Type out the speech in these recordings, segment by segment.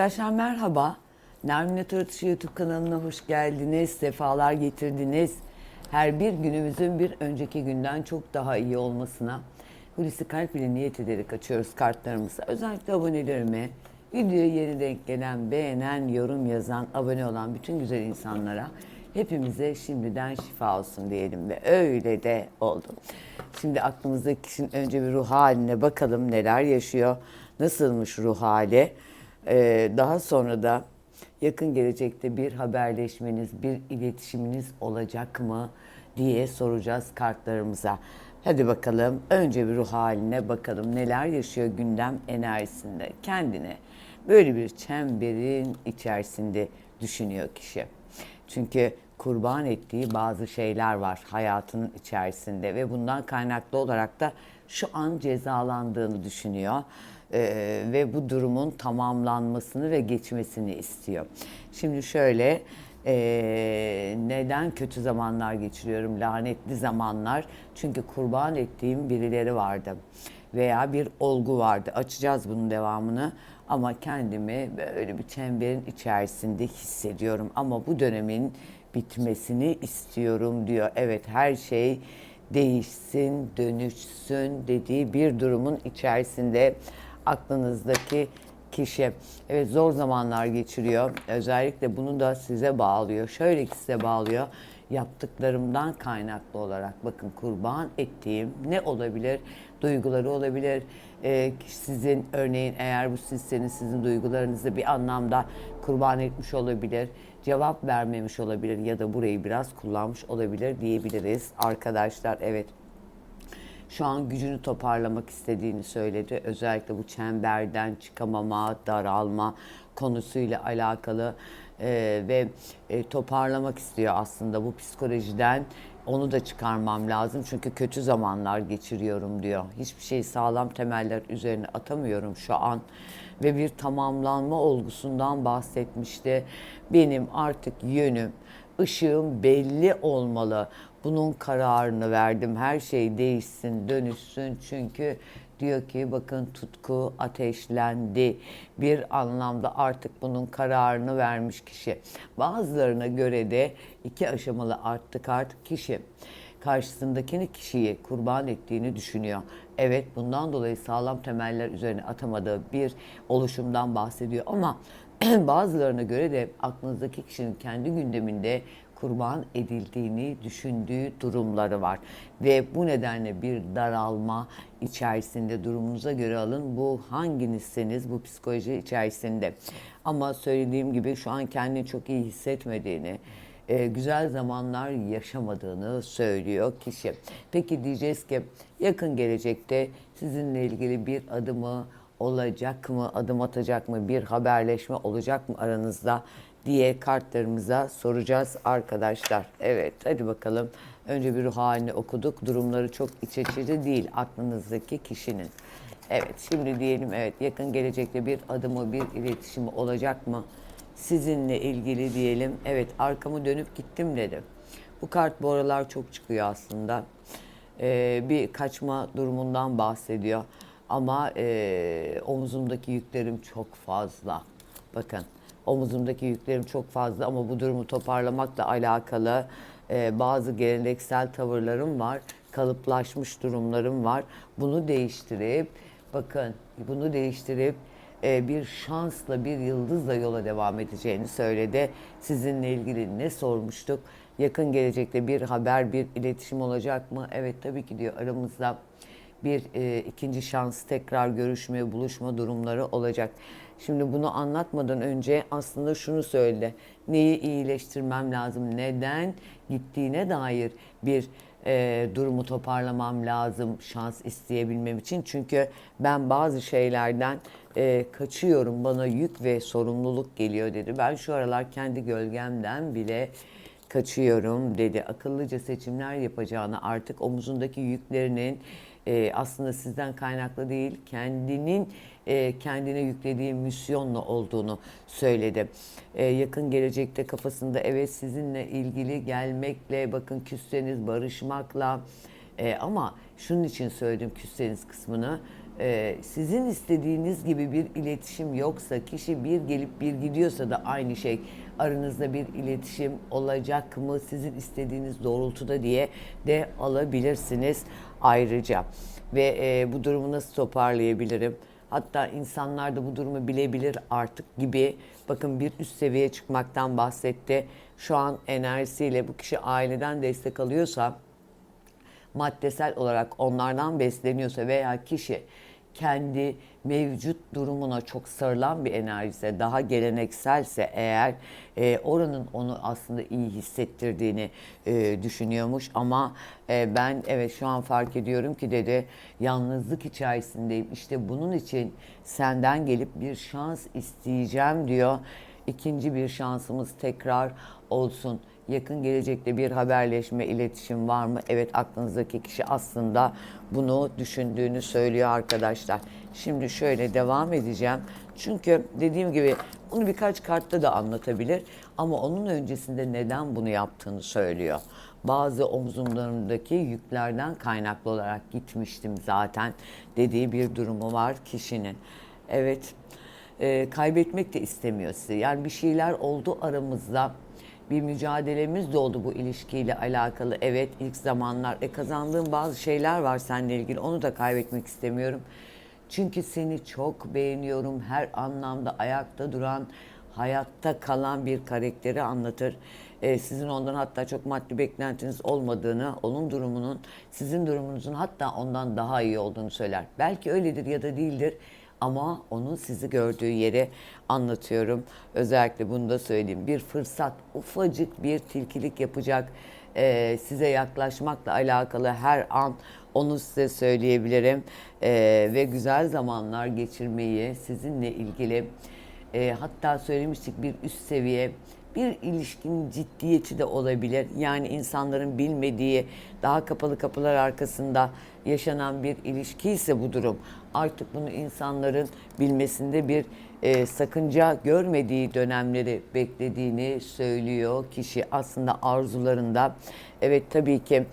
Arkadaşlar merhaba. Nermin Atıratışı YouTube kanalına hoş geldiniz. Sefalar getirdiniz. Her bir günümüzün bir önceki günden çok daha iyi olmasına Hulusi Kalp ile niyet ederek açıyoruz kartlarımızı. Özellikle abonelerime, videoya yeni denk gelen, beğenen, yorum yazan, abone olan bütün güzel insanlara hepimize şimdiden şifa olsun diyelim ve öyle de oldu. Şimdi aklımızdaki kişinin önce bir ruh haline bakalım neler yaşıyor, nasılmış ruh hali. Ee, daha sonra da yakın gelecekte bir haberleşmeniz, bir iletişiminiz olacak mı diye soracağız kartlarımıza. Hadi bakalım önce bir ruh haline bakalım neler yaşıyor gündem enerjisinde kendine. Böyle bir çemberin içerisinde düşünüyor kişi. Çünkü kurban ettiği bazı şeyler var hayatının içerisinde ve bundan kaynaklı olarak da şu an cezalandığını düşünüyor. Ee, ve bu durumun tamamlanmasını ve geçmesini istiyor. Şimdi şöyle ee, neden kötü zamanlar geçiriyorum, lanetli zamanlar? Çünkü kurban ettiğim birileri vardı veya bir olgu vardı. Açacağız bunun devamını ama kendimi böyle bir çemberin içerisinde hissediyorum. Ama bu dönemin bitmesini istiyorum diyor. Evet her şey değişsin, dönüşsün dediği bir durumun içerisinde aklınızdaki kişi evet zor zamanlar geçiriyor. Özellikle bunu da size bağlıyor. Şöyle ki size bağlıyor. Yaptıklarımdan kaynaklı olarak bakın kurban ettiğim ne olabilir? Duyguları olabilir. Ee, sizin örneğin eğer bu sizseniz sizin duygularınızı bir anlamda kurban etmiş olabilir. Cevap vermemiş olabilir ya da burayı biraz kullanmış olabilir diyebiliriz. Arkadaşlar evet şu an gücünü toparlamak istediğini söyledi. Özellikle bu çemberden çıkamama, daralma konusuyla alakalı e, ve e, toparlamak istiyor aslında bu psikolojiden. Onu da çıkarmam lazım çünkü kötü zamanlar geçiriyorum diyor. Hiçbir şey sağlam temeller üzerine atamıyorum şu an ve bir tamamlanma olgusundan bahsetmişti. Benim artık yönüm, ışığım belli olmalı. Bunun kararını verdim. Her şey değişsin, dönüşsün. Çünkü diyor ki bakın tutku ateşlendi. Bir anlamda artık bunun kararını vermiş kişi. Bazılarına göre de iki aşamalı arttık artık kişi karşısındakini kişiyi kurban ettiğini düşünüyor. Evet bundan dolayı sağlam temeller üzerine atamadığı bir oluşumdan bahsediyor ama bazılarına göre de aklınızdaki kişinin kendi gündeminde kurban edildiğini düşündüğü durumları var. Ve bu nedenle bir daralma içerisinde durumunuza göre alın. Bu hanginizseniz bu psikoloji içerisinde. Ama söylediğim gibi şu an kendini çok iyi hissetmediğini, e, güzel zamanlar yaşamadığını söylüyor kişi. Peki diyeceğiz ki yakın gelecekte sizinle ilgili bir adımı olacak mı, adım atacak mı, bir haberleşme olacak mı aranızda diye kartlarımıza soracağız arkadaşlar. Evet hadi bakalım. Önce bir ruh halini okuduk. Durumları çok iç açıcı değil aklınızdaki kişinin. Evet şimdi diyelim evet yakın gelecekte bir adımı bir iletişimi olacak mı? Sizinle ilgili diyelim evet arkamı dönüp gittim dedi. Bu kart bu aralar çok çıkıyor aslında. Ee, bir kaçma durumundan bahsediyor. Ama e, omuzumdaki yüklerim çok fazla. Bakın omuzumdaki yüklerim çok fazla ama bu durumu toparlamakla alakalı e, bazı geleneksel tavırlarım var. Kalıplaşmış durumlarım var. Bunu değiştirip bakın bunu değiştirip e, bir şansla bir yıldızla yola devam edeceğini söyledi. Sizinle ilgili ne sormuştuk? Yakın gelecekte bir haber, bir iletişim olacak mı? Evet tabii ki diyor aramızda bir e, ikinci şans tekrar görüşme, buluşma durumları olacak. Şimdi bunu anlatmadan önce aslında şunu söyledi. Neyi iyileştirmem lazım? Neden gittiğine dair bir e, durumu toparlamam lazım şans isteyebilmem için. Çünkü ben bazı şeylerden e, kaçıyorum. Bana yük ve sorumluluk geliyor dedi. Ben şu aralar kendi gölgemden bile kaçıyorum dedi. Akıllıca seçimler yapacağını artık omuzundaki yüklerinin e, aslında sizden kaynaklı değil, kendinin e, kendine yüklediği misyonla olduğunu söyledi. E, yakın gelecekte kafasında evet sizinle ilgili gelmekle, bakın küsseniz barışmakla e, ama şunun için söyledim küsseniz kısmını. Ee, sizin istediğiniz gibi bir iletişim yoksa, kişi bir gelip bir gidiyorsa da aynı şey. Aranızda bir iletişim olacak mı sizin istediğiniz doğrultuda diye de alabilirsiniz ayrıca. Ve e, bu durumu nasıl toparlayabilirim? Hatta insanlar da bu durumu bilebilir artık gibi. Bakın bir üst seviyeye çıkmaktan bahsetti. Şu an enerjisiyle bu kişi aileden destek alıyorsa maddesel olarak onlardan besleniyorsa veya kişi kendi mevcut durumuna çok sarılan bir enerjise, daha gelenekselse eğer e, oranın onu aslında iyi hissettirdiğini e, düşünüyormuş. Ama e, ben evet şu an fark ediyorum ki dedi yalnızlık içerisindeyim. İşte bunun için senden gelip bir şans isteyeceğim diyor. İkinci bir şansımız tekrar olsun yakın gelecekte bir haberleşme, iletişim var mı? Evet aklınızdaki kişi aslında bunu düşündüğünü söylüyor arkadaşlar. Şimdi şöyle devam edeceğim. Çünkü dediğim gibi bunu birkaç kartta da anlatabilir ama onun öncesinde neden bunu yaptığını söylüyor. Bazı omzumlarımdaki yüklerden kaynaklı olarak gitmiştim zaten dediği bir durumu var kişinin. Evet, e, kaybetmek de istemiyor sizi. Yani bir şeyler oldu aramızda bir mücadelemiz de oldu bu ilişkiyle alakalı. Evet ilk zamanlar e, kazandığım bazı şeyler var seninle ilgili onu da kaybetmek istemiyorum. Çünkü seni çok beğeniyorum. Her anlamda ayakta duran, hayatta kalan bir karakteri anlatır. Ee, sizin ondan hatta çok maddi beklentiniz olmadığını, onun durumunun sizin durumunuzun hatta ondan daha iyi olduğunu söyler. Belki öyledir ya da değildir ama onun sizi gördüğü yeri anlatıyorum. Özellikle bunu da söyleyeyim. Bir fırsat, ufacık bir tilkilik yapacak e, size yaklaşmakla alakalı her an onu size söyleyebilirim. E, ve güzel zamanlar geçirmeyi sizinle ilgili e, hatta söylemiştik bir üst seviye bir ilişkinin ciddiyeti de olabilir. Yani insanların bilmediği, daha kapalı kapılar arkasında yaşanan bir ilişki ise bu durum. Artık bunu insanların bilmesinde bir e, sakınca görmediği dönemleri beklediğini söylüyor kişi aslında arzularında. Evet tabii ki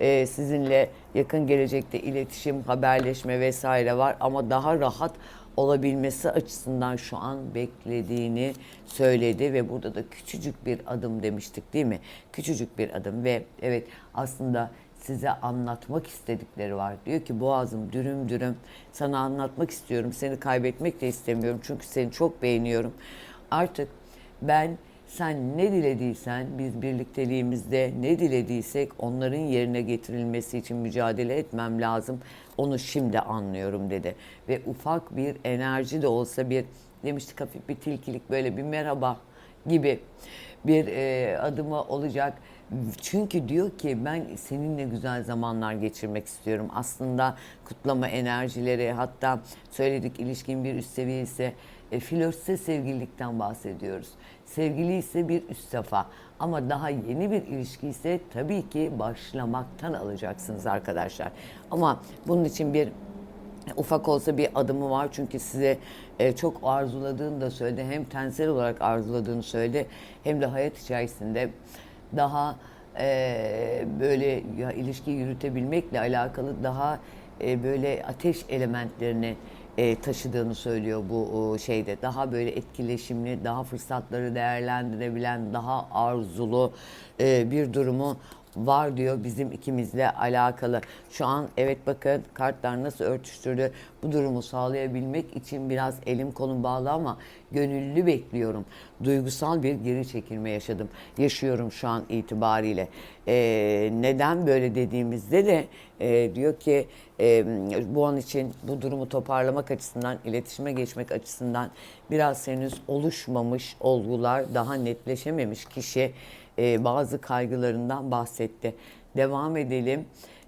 e, sizinle yakın gelecekte iletişim, haberleşme vesaire var ama daha rahat olabilmesi açısından şu an beklediğini söyledi ve burada da küçücük bir adım demiştik değil mi? Küçücük bir adım ve evet aslında size anlatmak istedikleri var. Diyor ki boğazım dürüm dürüm sana anlatmak istiyorum. Seni kaybetmek de istemiyorum çünkü seni çok beğeniyorum. Artık ben sen ne dilediysen biz birlikteliğimizde ne dilediysek onların yerine getirilmesi için mücadele etmem lazım. Onu şimdi anlıyorum dedi. Ve ufak bir enerji de olsa bir demiştik hafif bir tilkilik böyle bir merhaba gibi bir e, adımı olacak. Çünkü diyor ki ben seninle güzel zamanlar geçirmek istiyorum. Aslında kutlama enerjileri hatta söyledik ilişkin bir üst seviye ise e, flörtse sevgililikten bahsediyoruz. Sevgili ise bir üst safa ama daha yeni bir ilişki ise tabii ki başlamaktan alacaksınız arkadaşlar. Ama bunun için bir ufak olsa bir adımı var çünkü size e, çok arzuladığını da söyledi. Hem tensel olarak arzuladığını söyledi hem de hayat içerisinde daha e, böyle ya, ilişki yürütebilmekle alakalı daha e, böyle ateş elementlerini e, taşıdığını söylüyor bu o, şeyde. Daha böyle etkileşimli, daha fırsatları değerlendirebilen, daha arzulu e, bir durumu var diyor bizim ikimizle alakalı. Şu an evet bakın kartlar nasıl örtüştürdü. Bu durumu sağlayabilmek için biraz elim kolum bağlı ama gönüllü bekliyorum. Duygusal bir geri çekilme yaşadım. Yaşıyorum şu an itibariyle. Ee, neden böyle dediğimizde de e, diyor ki e, bu an için bu durumu toparlamak açısından, iletişime geçmek açısından biraz henüz oluşmamış olgular, daha netleşememiş kişi e, bazı kaygılarından bahsetti. Devam edelim.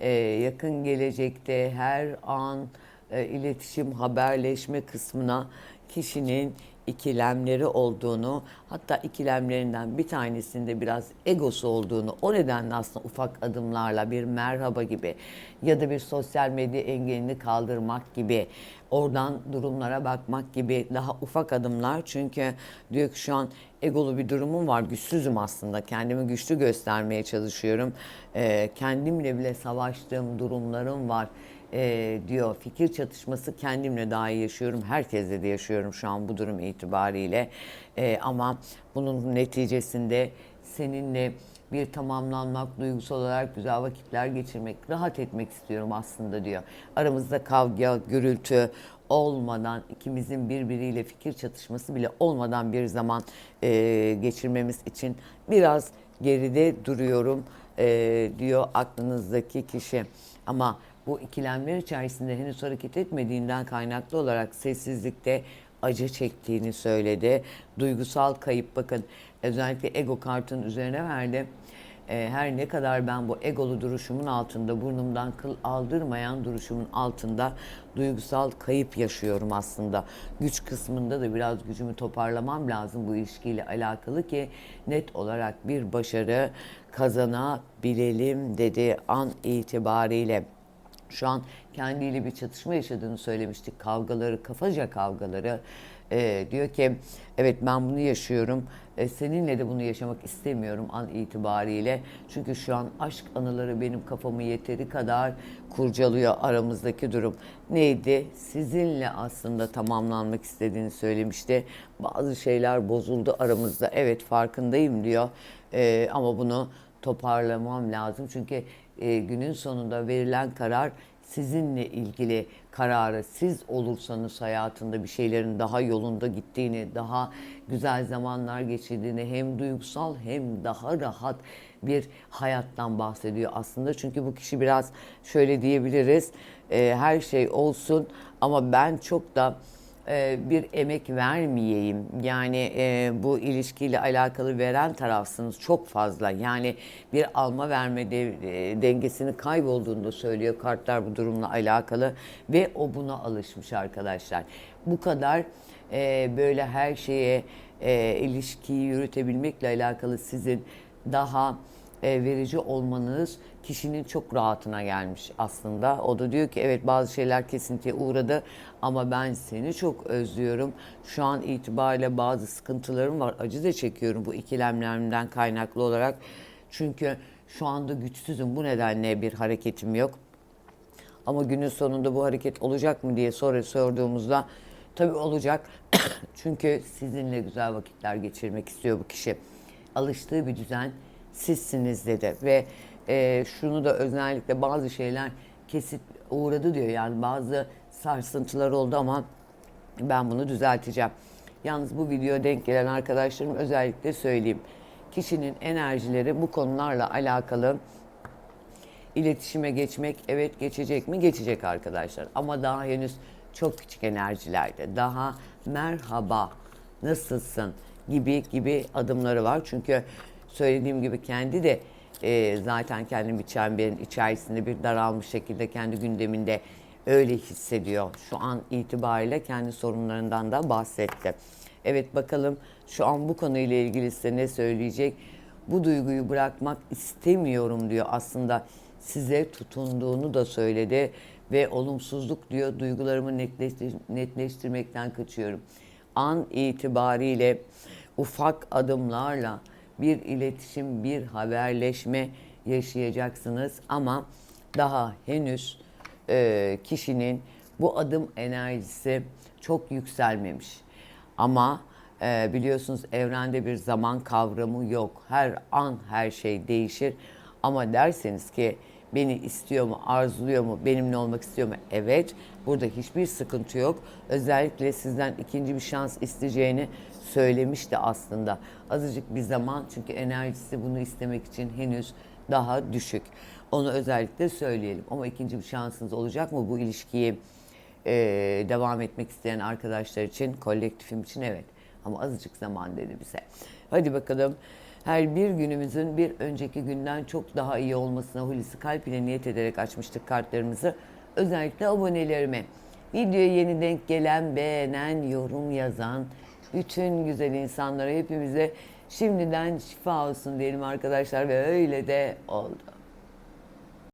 E, yakın gelecekte her an e, iletişim, haberleşme kısmına kişinin ikilemleri olduğunu hatta ikilemlerinden bir tanesinde biraz egosu olduğunu o nedenle aslında ufak adımlarla bir merhaba gibi ya da bir sosyal medya engelini kaldırmak gibi oradan durumlara bakmak gibi daha ufak adımlar. Çünkü diyor ki şu an egolu bir durumum var güçsüzüm aslında. Kendimi güçlü göstermeye çalışıyorum. Ee, kendimle bile savaştığım durumlarım var e, diyor fikir çatışması kendimle daha iyi yaşıyorum. Herkesle de yaşıyorum şu an bu durum itibariyle. E, ama bunun neticesinde seninle bir tamamlanmak, duygusal olarak güzel vakitler geçirmek, rahat etmek istiyorum aslında diyor. Aramızda kavga, gürültü olmadan, ikimizin birbiriyle fikir çatışması bile olmadan bir zaman e, geçirmemiz için biraz geride duruyorum e, diyor aklınızdaki kişi. Ama bu ikilemler içerisinde henüz hareket etmediğinden kaynaklı olarak sessizlikte acı çektiğini söyledi. Duygusal kayıp bakın özellikle ego kartın üzerine verdi. Ee, her ne kadar ben bu egolu duruşumun altında, burnumdan kıl aldırmayan duruşumun altında duygusal kayıp yaşıyorum aslında. Güç kısmında da biraz gücümü toparlamam lazım bu ilişkiyle alakalı ki net olarak bir başarı kazanabilelim dedi an itibariyle. Şu an kendiyle bir çatışma yaşadığını söylemiştik. Kavgaları, kafaca kavgaları. Ee, diyor ki evet ben bunu yaşıyorum. Ee, seninle de bunu yaşamak istemiyorum an itibariyle. Çünkü şu an aşk anıları benim kafamı yeteri kadar kurcalıyor aramızdaki durum. Neydi? Sizinle aslında tamamlanmak istediğini söylemişti. Bazı şeyler bozuldu aramızda. Evet farkındayım diyor. Ee, ama bunu toparlamam lazım. Çünkü e, günün sonunda verilen karar sizinle ilgili kararı siz olursanız hayatında bir şeylerin daha yolunda gittiğini, daha güzel zamanlar geçirdiğini hem duygusal hem daha rahat bir hayattan bahsediyor aslında. Çünkü bu kişi biraz şöyle diyebiliriz, e, her şey olsun ama ben çok da bir emek vermeyeyim. Yani e, bu ilişkiyle alakalı veren tarafsınız çok fazla. Yani bir alma verme de, e, dengesini kaybolduğunu da söylüyor kartlar bu durumla alakalı ve o buna alışmış arkadaşlar. Bu kadar e, böyle her şeye e, ilişkiyi yürütebilmekle alakalı sizin daha e, verici olmanız kişinin çok rahatına gelmiş aslında. O da diyor ki evet bazı şeyler kesintiye uğradı ama ben seni çok özlüyorum. Şu an itibariyle bazı sıkıntılarım var. Acı da çekiyorum bu ikilemlerimden kaynaklı olarak. Çünkü şu anda güçsüzüm. Bu nedenle bir hareketim yok. Ama günün sonunda bu hareket olacak mı diye soru sorduğumuzda tabii olacak. Çünkü sizinle güzel vakitler geçirmek istiyor bu kişi. Alıştığı bir düzen sizsiniz dedi ve e, şunu da özellikle bazı şeyler kesit uğradı diyor. Yani bazı sarsıntılar oldu ama ben bunu düzelteceğim. Yalnız bu videoya denk gelen arkadaşlarım özellikle söyleyeyim. Kişinin enerjileri bu konularla alakalı iletişime geçmek evet geçecek mi? Geçecek arkadaşlar. Ama daha henüz çok küçük enerjilerde. Daha merhaba, nasılsın gibi gibi adımları var. Çünkü söylediğim gibi kendi de e, zaten kendi bir çemberin içerisinde bir daralmış şekilde kendi gündeminde öyle hissediyor. Şu an itibariyle kendi sorunlarından da bahsetti. Evet bakalım şu an bu konuyla ilgili size ne söyleyecek? Bu duyguyu bırakmak istemiyorum diyor aslında size tutunduğunu da söyledi ve olumsuzluk diyor duygularımı netleştir netleştirmekten kaçıyorum. An itibariyle ufak adımlarla bir iletişim, bir haberleşme yaşayacaksınız ama daha henüz e, kişinin bu adım enerjisi çok yükselmemiş. Ama e, biliyorsunuz evrende bir zaman kavramı yok. Her an her şey değişir. Ama derseniz ki beni istiyor mu, arzuluyor mu, benimle olmak istiyor mu? Evet, burada hiçbir sıkıntı yok. Özellikle sizden ikinci bir şans isteyeceğini söylemişti aslında. Azıcık bir zaman çünkü enerjisi bunu istemek için henüz daha düşük. Onu özellikle söyleyelim. Ama ikinci bir şansınız olacak mı bu ilişkiyi e, devam etmek isteyen arkadaşlar için, kolektifim için evet. Ama azıcık zaman dedi bize. Hadi bakalım. Her bir günümüzün bir önceki günden çok daha iyi olmasına Hulusi Kalp ile niyet ederek açmıştık kartlarımızı. Özellikle abonelerime. Videoya yeni denk gelen, beğenen, yorum yazan bütün güzel insanlara hepimize şimdiden şifa olsun diyelim arkadaşlar ve öyle de oldu.